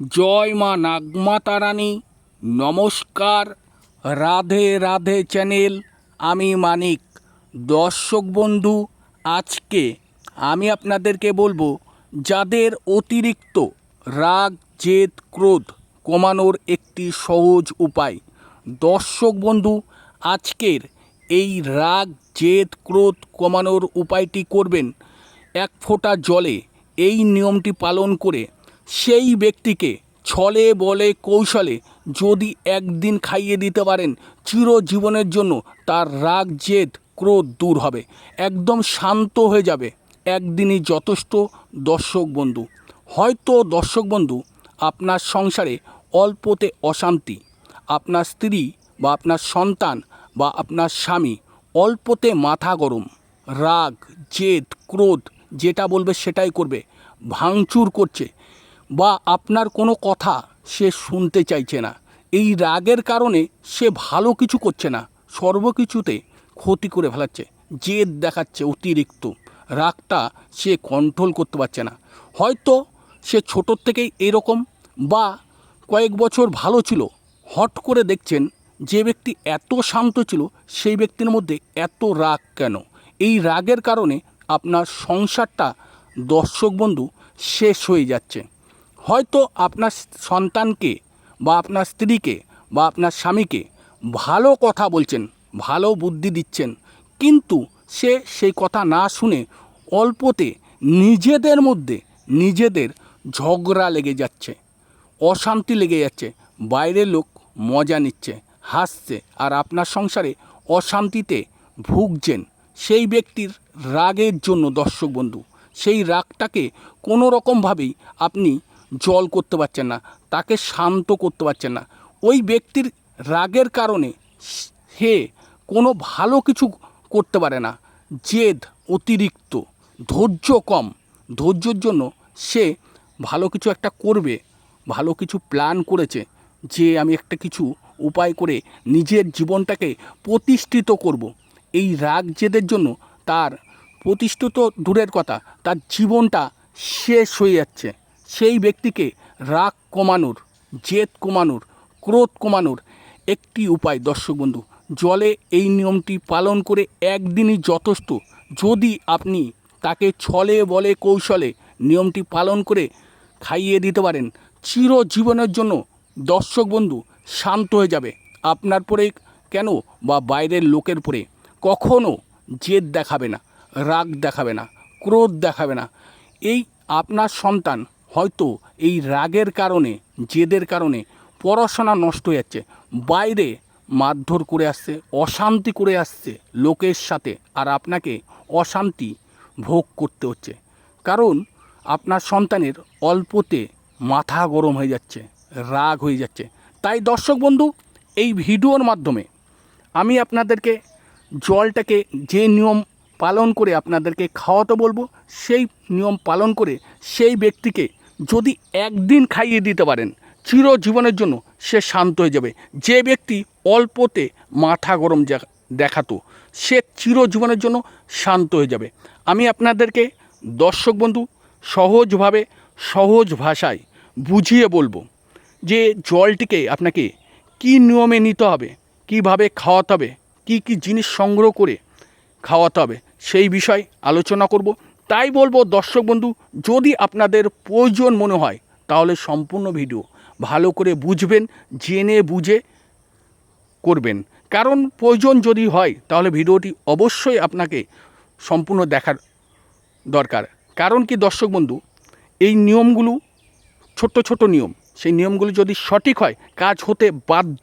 জয় মা নাগমা তারানী নমস্কার। রাধে রাধে চ্যানেল, আমি মানিক। দর্শক বন্ধু, আজকে আমি আপনাদেরকে বলব, যাদের অতিরিক্ত রাগ, জেদ, ক্রোধ কমানোর একটি সহজ উপায়। দর্শক বন্ধু, আজকের এই রাগ, জেদ, ক্রোধ কমানোর উপায়টি করবেন। এক ফোঁটা জলে এই নিয়মটি পালন করে সেই ব্যক্তিকে ছলে বলে কৌশলে যদি একদিন খাইয়ে দিতে পারেন, চিরজীবনের জন্য তার রাগ, জেদ, ক্রোধ দূর হবে। একদম শান্ত হয়ে যাবে। একদিনই যথেষ্ট দর্শক বন্ধু। হয়তো দর্শক বন্ধু, আপনার সংসারে অল্পতে অশান্তি, আপনার স্ত্রী বা আপনার সন্তান বা আপনার স্বামী অল্পতে মাথা গরম, রাগ, জেদ, ক্রোধ, যেটা বলবে সেটাই করবে, ভাঙচুর করছে বা আপনার কোনো কথা সে শুনতে চাইছে না। এই রাগের কারণে সে ভালো কিছু করছে না। সর্বকিছুতে ক্ষতি করে ফেলাচ্ছে, জেদ দেখাচ্ছে অতিরিক্ত। রাগটা সে কন্ট্রোল করতে পারছে না। হয়তো সে ছোটোর থেকেই এরকম বা কয়েক বছর ভালো ছিল, হট করে দেখছেন যে ব্যক্তি এত শান্ত ছিল, সেই ব্যক্তির মধ্যে এত রাগ কেন? এই রাগের কারণে আপনার সংসারটা দর্শক বন্ধু শেষ হয়ে যাচ্ছে। হয়তো আপনার সন্তানকে বা আপনার স্ত্রীকে বা আপনার স্বামীকে ভালো কথা বলছেন, ভালো বুদ্ধি দিচ্ছেন, কিন্তু সে সেই কথা না শুনে অল্পতে নিজেদের মধ্যে নিজেদের ঝগড়া লেগে যাচ্ছে, অশান্তি লেগে যাচ্ছে, বাইরের লোক মজা নিচ্ছে, হাসছে আর আপনার সংসারে অশান্তিতে ভুগছেন। সেই ব্যক্তির রাগের জন্য দর্শক বন্ধু, সেই রাগটাকে কোনো রকমভাবেই আপনি জল করতে পারছেন না, তাকে শান্ত করতে পারছেন না। ওই ব্যক্তির রাগের কারণে সে কোনো ভালো কিছু করতে পারে না। জেদ, অতিরিক্ত, ধৈর্য কম। ধৈর্যর জন্য সে ভালো কিছু একটা করবে, ভালো কিছু প্ল্যান করেছে, যে আমি একটা কিছু উপায় করে নিজের জীবনটাকে প্রতিষ্ঠিত করব। এই রাগ জেদের জন্য তার প্রতিষ্ঠিত দূরের কথা, তার জীবনটা শেষ হয়ে যাচ্ছে। সেই ব্যক্তিকে রাগ কমানোর, জেদ কমানোর, ক্রোধ কমানোর একটি উপায়। দর্শক বন্ধু, জলে এই নিয়মটি পালন করে একদিনই যথেষ্ট। যদি আপনি তাকে ছলে বলে কৌশলে নিয়মটি পালন করে খাইয়ে দিতে পারেন, চিরজীবনের জন্য দর্শক বন্ধু শান্ত হয়ে যাবে। আপনার পরে কেন বা বাইরের লোকের পরে কখনো জেদ দেখাবে না, রাগ দেখাবে না, ক্রোধ দেখাবে না। এই আপনার সন্তান হয়তো এই রাগের কারণে, জেদের কারণে পড়াশোনা নষ্ট হয়ে যাচ্ছে। বাইরে মারধর করে আসছে, অশান্তি করে আসছে লোকের সাথে আর আপনাকে অশান্তি ভোগ করতে হচ্ছে। কারণ আপনার সন্তানের অল্পতে মাথা গরম হয়ে যাচ্ছে, রাগ হয়ে যাচ্ছে। তাই দর্শক বন্ধু, এই ভিডিওর মাধ্যমে আমি আপনাদেরকে জলটাকে যে নিয়ম পালন করে আপনাদেরকে খাওয়াতে বলব, সেই নিয়ম পালন করে সেই ব্যক্তিকে যদি একদিন খাইয়ে দিতে পারেন, চিরজীবনের জন্য সে শান্ত হয়ে যাবে। যে ব্যক্তি অল্পতে মাথা গরম দেখাতো, সে চিরজীবনের জন্য শান্ত হয়ে যাবে। আমি আপনাদেরকে দর্শক বন্ধু, সহজভাবে, সহজ ভাষায় বুঝিয়ে বলব যে জলটিকে আপনাকে কি নিয়মে নিতে হবে, কীভাবে খাওয়াতে হবে, কি কি জিনিস সংগ্রহ করে খাওয়াতে হবে, সেই বিষয় আলোচনা করব। তাই বলব, দর্শক বন্ধু, যদি আপনাদের প্রয়োজন মনে হয়, তাহলে সম্পূর্ণ ভিডিও ভালো করে বুঝবেন, জেনে বুঝে করবেন। কারণ প্রয়োজন যদি হয়, তাহলে ভিডিওটি অবশ্যই আপনাকে সম্পূর্ণ দেখার দরকার। কারণ কি, দর্শক বন্ধু, এই নিয়মগুলো, ছোট্ট ছোট নিয়ম, সেই নিয়মগুলো যদি সঠিক হয়, কাজ হতে বাধ্য।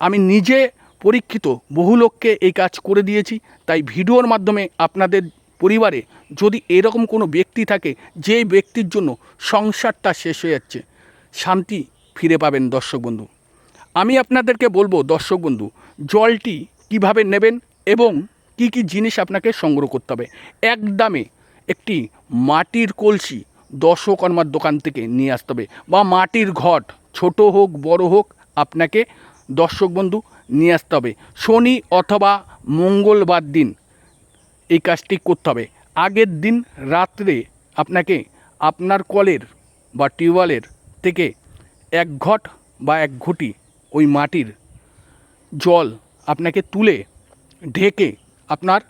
আমি নিজে পরীক্ষিত, বহু লোককে এই কাজ করে দিয়েছি, তাই ভিডিওর মাধ্যমে আপনাদের পরিবারে যদি এরকম কোনো ব্যক্তি থাকে যে ব্যক্তির জন্য সংসারটা শেষ হয়ে যাচ্ছে, শান্তি ফিরে পাবেন দর্শক বন্ধু। আমি আপনাদেরকে বলব দর্শক বন্ধু, জলটি কীভাবে নেবেন এবং কি কি জিনিস আপনাকে সংগ্রহ করতে হবে। এক দামে একটি মাটির কলসি দশকর্মার দোকান থেকে নিয়ে আসতে হবে বা মাটির ঘট, ছোট হোক, বড় হোক, আপনাকে দর্শক বন্ধু নিয়ে আসতে হবে। শনি অথবা মঙ্গলবার দিন এই কাজটি করতে হবে। আগের দিন রাত্রে আপনাকে আপনার কলের বা টিউবওয়েলের থেকে এক ঘট বা এক ঘটি ওই মাটির জল আপনাকে তুলে ঢেকে আপনার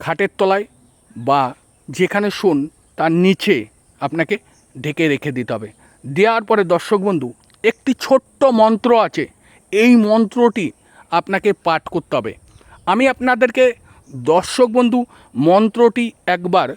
খাটের তলায় বা যেখানে শোন তার নিচে আপনাকে ঢেকে রেখে দিতে হবে। দেওয়ার পরে দর্শক বন্ধু, একটি ছোট্ট মন্ত্র আছে। এই মন্ত্রটি আপনাকে পাঠ করতে হবে। আমি আপনাদেরকে দর্শক বন্ধু, মন্ত্রটি একবার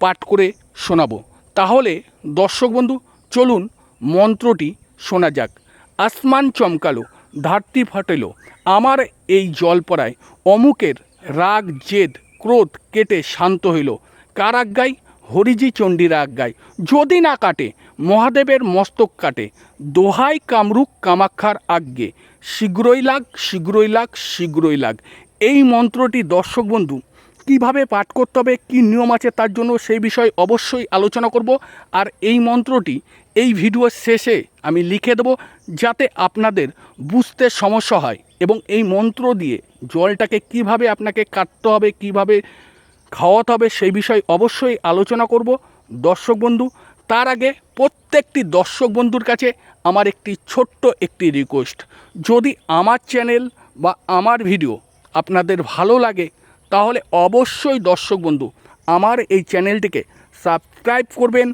পাঠ করে শোনাবো। তাহলে দর্শক বন্ধু, চলুন মন্ত্রটি শোনা যাক। আসমান চমকালো, ধারতি ফাটেলো, আমার এই জল পড়ায় অমুকের রাগ, জেদ, ক্রোধ কেটে শান্ত হইল। কার আজ্ঞায় হরিজি চণ্ডীর আজ্ঞায় যদি না কাটে, মহাদেবের মস্তক কাটে। দোহাই কামরুক কামাক্ষার আজ্ঞে, শীঘ্রই লাগ শীঘ্রই লাগ শীঘ্রই লাগ। এই মন্ত্রটি দর্শক বন্ধু, কীভাবে পাঠ করতে হবে, কী নিয়ম আছে তার জন্য সেই বিষয়ে অবশ্যই আলোচনা করব। আর এই মন্ত্রটি এই ভিডিওর শেষে আমি লিখে দেবো যাতে আপনাদের বুঝতে সমস্যা হয় এবং এই মন্ত্র দিয়ে জলটাকে কীভাবে আপনাকে কাটতে হবে, কীভাবে খাওয়াতে হবে সেই বিষয়ে অবশ্যই আলোচনা করব। দর্শক বন্ধু, তার আগে প্রত্যেকটি দর্শক বন্ধুর কাছে আমার একটি ছোট্ট একটি রিকোয়েস্ট যদি আমার চ্যানেল বা আমার ভিডিও আপনাদের ভালো লাগে, তাহলে অবশ্যই দর্শক বন্ধু, আমার এই চ্যানেলটিকে সাবস্ক্রাইব করবেন,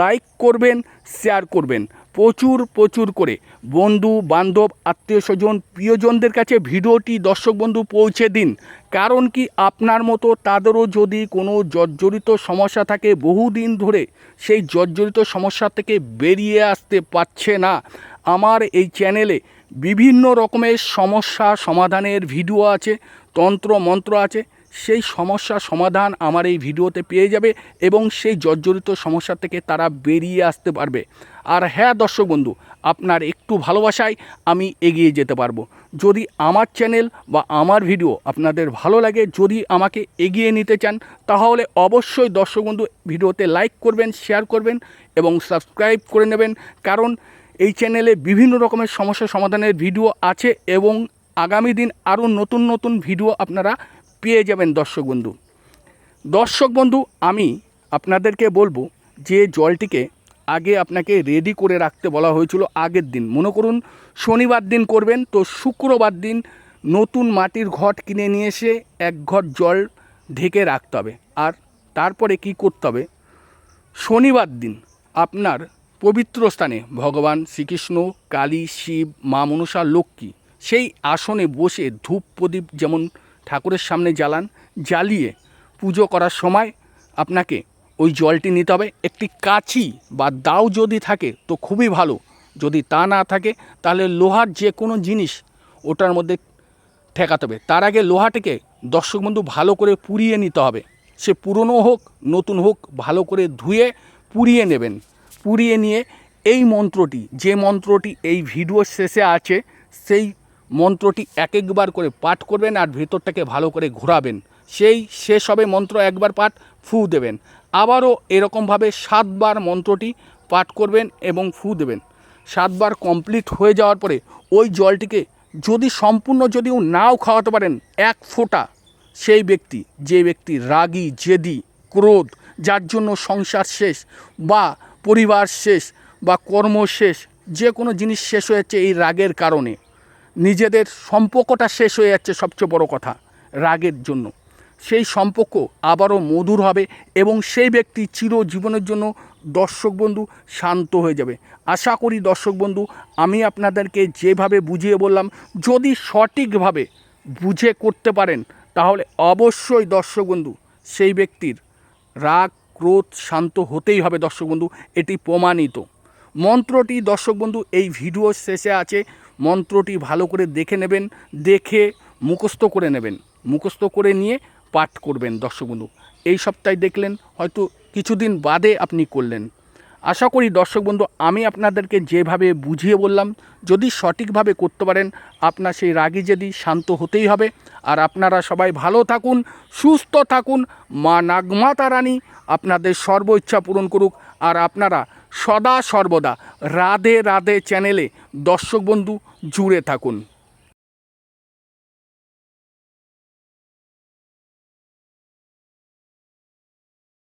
লাইক করবেন, শেয়ার করবেন। প্রচুর প্রচুর করে বন্ধু, বান্ধব, আত্মীয় স্বজন, প্রিয়জনদের কাছে ভিডিওটি দর্শক বন্ধু পৌঁছে দিন। কারণ কি আপনার মতো তাদেরও যদি কোনো জর্জরিত সমস্যা থাকে, বহুদিন ধরে সেই জর্জরিত সমস্যা থেকে বেরিয়ে আসতে পারছে না। আমার এই চ্যানেলে বিভিন্ন রকমের সমস্যা সমাধানের ভিডিও আছে, তন্ত্র, মন্ত্র আছে। সেই সমস্যা সমাধান আমার এই ভিডিওতে পেয়ে যাবে এবং সেই জর্জরিত সমস্যা থেকে তারা বেরিয়ে আসতে পারবে। আর হ্যাঁ দর্শক বন্ধু, আপনার একটু ভালোবাসায় আমি এগিয়ে যেতে পারব। যদি আমার চ্যানেল বা আমার ভিডিও আপনাদের ভালো লাগে, যদি আমাকে এগিয়ে নিতে চান, তাহলে অবশ্যই দর্শক বন্ধু ভিডিওতে লাইক করবেন, শেয়ার করবেন এবং সাবস্ক্রাইব করে নেবেন। কারণ এই চ্যানেলে বিভিন্ন রকমের সমস্যা সমাধানের ভিডিও আছে এবং আগামী দিন আরও নতুন নতুন ভিডিও আপনারা পেয়ে যাবেন দর্শক বন্ধু। দর্শক বন্ধু, আমি আপনাদেরকে বলব যে জলটিকে আগে আপনাকে রেডি করে রাখতে বলা হয়েছিল আগের দিন। মনে করুন, শনিবার দিন করবেন, তো শুক্রবার দিন নতুন মাটির ঘট কিনে নিয়ে এসে এক ঘট জল ঢেকে রাখতে হবে। আর তারপরে কি করতে হবে? শনিবার দিন আপনার পবিত্র স্থানে ভগবান শ্রীকৃষ্ণ, কালী, শিব, মা মনসা, লক্ষ্মী সেই আসনে বসে ধূপ প্রদীপ যেমন ঠাকুরের সামনে জ্বালান, জ্বালিয়ে পুজো করার সময় আপনাকে ওই জলটি নিতে হবে। একটি কাছি বা দাও যদি থাকে তো খুবই ভালো। যদি তা না থাকে তাহলে লোহার যে কোনো জিনিস ওটার মধ্যে ঠেকাতে হবে। তার আগে লোহাটিকে দর্শক বন্ধু ভালো করে পুড়িয়ে নিতে হবে। সে পুরনো হোক, নতুন হোক, ভালো করে ধুয়ে পুড়িয়ে নেবেন। পুড়িয়ে নিয়ে এই মন্ত্রটি, যে মন্ত্রটি এই ভিডিওর শেষে আছে, সেই মন্ত্রটি এক একবার করে পাঠ করবেন আর ভেতরটাকে ভালো করে ঘোরাবেন। সেই শেষ হবে মন্ত্র একবার পাঠ, ফু দেবেন। আবারও এরকমভাবে সাতবার মন্ত্রটি পাঠ করবেন এবং ফু দেবেন। সাতবার কমপ্লিট হয়ে যাওয়ার পরে ওই জলটিকে যদি সম্পূর্ণ যদিও নাও খাওয়াতে পারেন, এক ফোঁটা সেই ব্যক্তি, যে ব্যক্তি রাগী, জেদি, ক্রোধ, যার জন্য সংসার শেষ বা পরিবার শেষ বা কর্ম শেষ, যে কোনো জিনিস শেষ হয়ে যাচ্ছে এই রাগের কারণে। নিজেদের সম্পর্কটা শেষ হয়ে যাচ্ছে সবচেয়ে বড় কথা, রাগের জন্য। সেই সম্পর্ক আবারও মধুর হবে এবং সেই ব্যক্তি চিরজীবনের জন্য দর্শক বন্ধু শান্ত হয়ে যাবে। আশা করি দর্শক বন্ধু, আমি আপনাদেরকে যেভাবে বুঝিয়ে বললাম, যদি সঠিকভাবে বুঝে করতে পারেন, তাহলে অবশ্যই দর্শক বন্ধু, সেই ব্যক্তির রাগ ক্রোধ শান্ত হতেই হবে, দর্শক বন্ধু। এটি প্রমাণিত। মন্ত্রটি, দর্শক বন্ধু, এই ভিডিও শেষে আছে। মন্ত্রটি ভালো করে দেখে নেবেন, দেখে মুখস্থ করে নেবেন। মুখস্থ করে নিয়ে পাঠ করবেন, দর্শক বন্ধু। এই সপ্তাহে দেখলেন, হয়তো কিছুদিন বাদে আপনি করলেন। আশা করি দর্শক বন্ধু, আমি আপনাদেরকে যেভাবে বুঝিয়ে বললাম, যদি সঠিকভাবে করতে পারেন, আপনার সেই রাগি যদি শান্ত হতেই হবে। আর আপনারা সবাই ভালো থাকুন, সুস্থ থাকুন। মা নাগমাতা রানী আপনাদের সর্ব ইচ্ছা পূরণ করুক। আর আপনারা সদা সর্বদা রাধে রাধে চ্যানেলে দর্শক বন্ধু জুড়ে থাকুন।